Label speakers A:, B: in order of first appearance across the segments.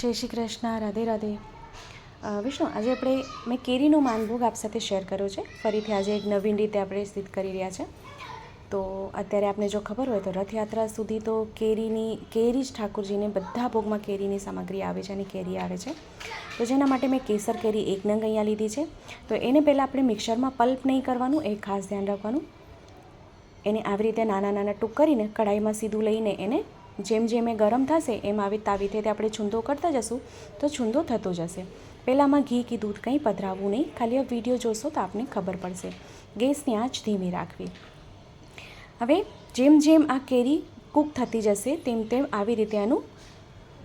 A: જય શ્રી કૃષ્ણ, રાધે રાધે. વિષ્ણુ, આજે આપણે મેં કેરીનો માનભોગ આપ સાથે શેર કર્યો છે. ફરીથી આજે એક નવીન રીતે આપણે સ્થિત કરી રહ્યા છે. તો અત્યારે આપને જો ખબર હોય તો રથયાત્રા સુધી તો કેરીની, કેરી જ ઠાકોરજીને બધા ભોગમાં કેરીની સામગ્રી આવે છે અને કેરી આવે છે. તો જેના માટે મેં કેસર કેરી એક નંગ અહીંયા લીધી છે. તો એને પહેલાં આપણે મિક્સરમાં પલ્પ નહીં કરવાનું, એ ખાસ ધ્યાન રાખવાનું. એને આવી રીતે નાના નાના ટૂંક કરીને કઢાઈમાં સીધું લઈને એને જેમ જેમ એ ગરમ થશે, એમ આવી તાવીથી આપણે છૂંદો કરતા જશું, તો છૂંદો થતો જશે. પહેલાંમાં ઘી કે દૂધ કંઈ પધરાવવું નહીં, ખાલી આ વીડિયો જોશો તો આપને ખબર પડશે. ગેસની આંચ ધીમી રાખવી. હવે, જેમ જેમ આ કેરી કૂક થતી જશે, તેમ તેમ આવી રીતે આનું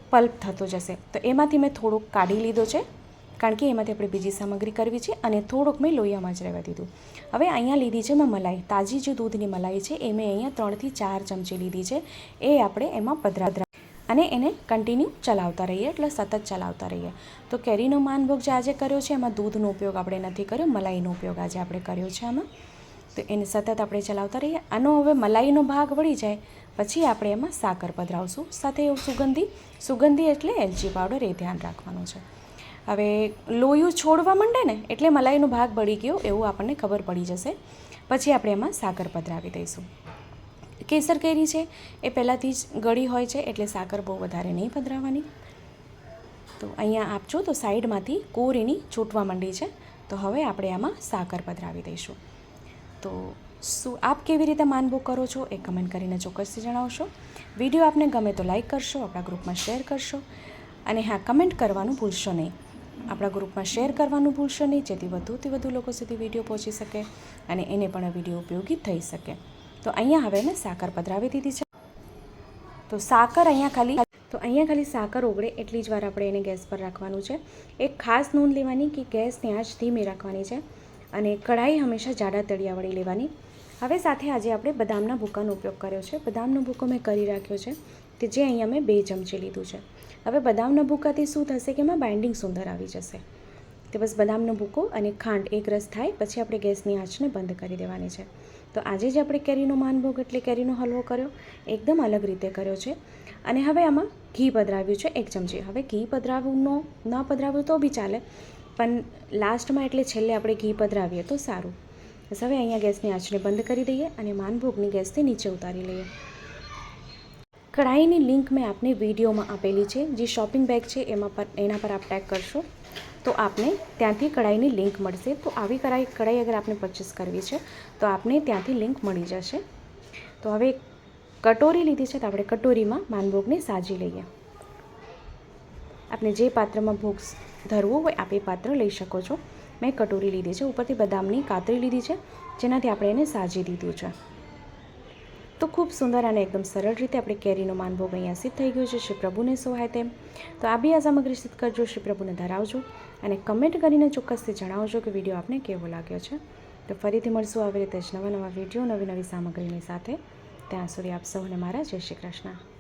A: પલ્પ થતો જશે. તો એમાંથી મેં થોડુંક કાઢી લીધો છે. કારણ કે એમાંથી આપણે બીજી સામગ્રી કરવી છે અને થોડુંક મેં લોહીયામાં જ રહેવા દીધું. હવે અહીંયા લીધી છે મેં મલાઈ. તાજી જે દૂધની મલાઈ છે એ મેં અહીંયા ત્રણથી ચાર ચમચી લીધી છે. એ આપણે એમાં પધરા અને એને કન્ટિન્યુ ચલાવતા રહીએ, એટલે સતત ચલાવતા રહીએ. તો કેરીનો માનભોગ જે આજે કર્યો છે, એમાં દૂધનો ઉપયોગ આપણે નથી કર્યો, મલાઈનો ઉપયોગ આજે આપણે કર્યો છે આમાં. તો એને સતત આપણે ચલાવતા રહીએ. આનો હવે મલાઈનો ભાગ વળી જાય, પછી આપણે એમાં સાકર પધરાવશું. સાથે એવું સુગંધી સુગંધી એટલે એલચી પાવડર, એ ધ્યાન રાખવાનું છે. હવે લોયું છોડવા માંડે ને એટલે મલાઈનો ભાગ બળી ગયો એવું આપણને ખબર પડી જશે. પછી આપણે એમાં સાકર પધરાવી દઈશું. કેસર કેરી છે એ પહેલાંથી જ ગળી હોય છે એટલે સાકર બહુ વધારે નહીં પધરાવવાની તો અહીંયા આપજો તો સાઈડમાંથી કોર એની છૂટવા માંડી છે. તો હવે આપણે આમાં સાકર પધરાવી દઈશું. તો શું આપ કેવી રીતે માનભોગ કરો છો એ કમેન્ટ કરીને ચોક્કસથી જણાવશો. વીડિયો આપને ગમે તો લાઈક કરશો, આપણા ગ્રુપમાં શેર કરશો. અને હા, કમેન્ટ કરવાનું ભૂલશો નહીં. આપણા ગ્રુપમાં શેર કરવાનું ભૂલશો નહીં, જેથી વધુથી વધુ લોકો સુધી વીડિયો પહોંચી શકે અને એને પણ આ વીડિયો ઉપયોગી થઈ શકે. તો અહીંયા હવે મેં સાકર પધરાવી દીધી છે. તો સાકર અહીંયા ખાલી તો અહીંયા ખાલી સાકર ઓગળે એટલી જ વાર આપણે એને ગેસ પર રાખવાનું છે. એક ખાસ નોંધ લેવાની કે ગેસની આંચ ધીમી રાખવાની છે અને કઢાઈ હંમેશા જાડા તળિયાવાળી લેવાની. હવે સાથે આજે આપણે બદામના ભૂકાનો ઉપયોગ કર્યો છે. બદામનો ભૂકો મેં કરી રાખ્યો છે. કે જે અહીંયા મેં બે ચમચી લીધું છે. હવે બદામના ભૂકાથી શું થશે કે એમાં બાઇન્ડિંગ સુંદર આવી જશે. તે બસ બદામનો ભૂકો અને ખાંડ એક રસ થાય, પછી આપણે ગેસની આંચને બંધ કરી દેવાની છે. તો આજે જે આપણે કેરીનો માનભોગ એટલે કેરીનો હલવો કર્યો. એકદમ અલગ રીતે કર્યો છે. અને હવે આમાં ઘી પધરાવ્યું છે એક ચમચી. હવે ઘી પધરાવવું ન પધરાવ્યું તો બી ચાલે. પણ લાસ્ટમાં એટલે છેલ્લે આપણે ઘી પધરાવીએ તો સારું. બસ હવે અહીંયા ગેસની આંચને બંધ કરી દઈએ અને માનભોગની ગેસથી નીચે ઉતારી લઈએ. કઢાઈની લિંક મેં આપને વિડીયોમાં આપેલી છે, જે શોપિંગ બેગ છે એમાં પર એના પર આપ ટેગ કરશો. તો આપને ત્યાંથી કઢાઈની લિંક મળશે. તો આવી કઢાઈ કઢાઈ અગર આપને પરચેસ કરવી છે, તો આપને ત્યાંથી લિંક મળી જશે. તો હવે કટોરી લીધી છે, તો આપણે કટોરીમાં માનભોગને સાજી લઈએ. આપને જે પાત્રમાં ભોગ ધરવો હોય, આપ એ પાત્ર લઈ શકો છો. મેં કટોરી લીધી છે, ઉપરથી બદામની કાતરી લીધી છે, જેનાથી આપણે એને સાજી દીધું છે. તો ખૂબ સુંદર અને એકદમ સરળ રીતે આપણે કેરીનો માનભોગ અહીંયા સિદ્ધ થઈ ગયો છે. શ્રી પ્રભુને સોહાય તેમ. તો આ બી આ સામગ્રી સિદ્ધ કરજો, શ્રી પ્રભુને ધરાવજો અને કમેન્ટ કરીને ચોક્કસથી જણાવજો કે વીડિયો આપને કેવો લાગ્યો છે. તો ફરીથી મળશું આવી રીતે જ નવા નવા વીડિયો નવી નવી સામગ્રીની સાથે. ત્યાં સુધી આપ સૌને મારા જય શ્રી કૃષ્ણ.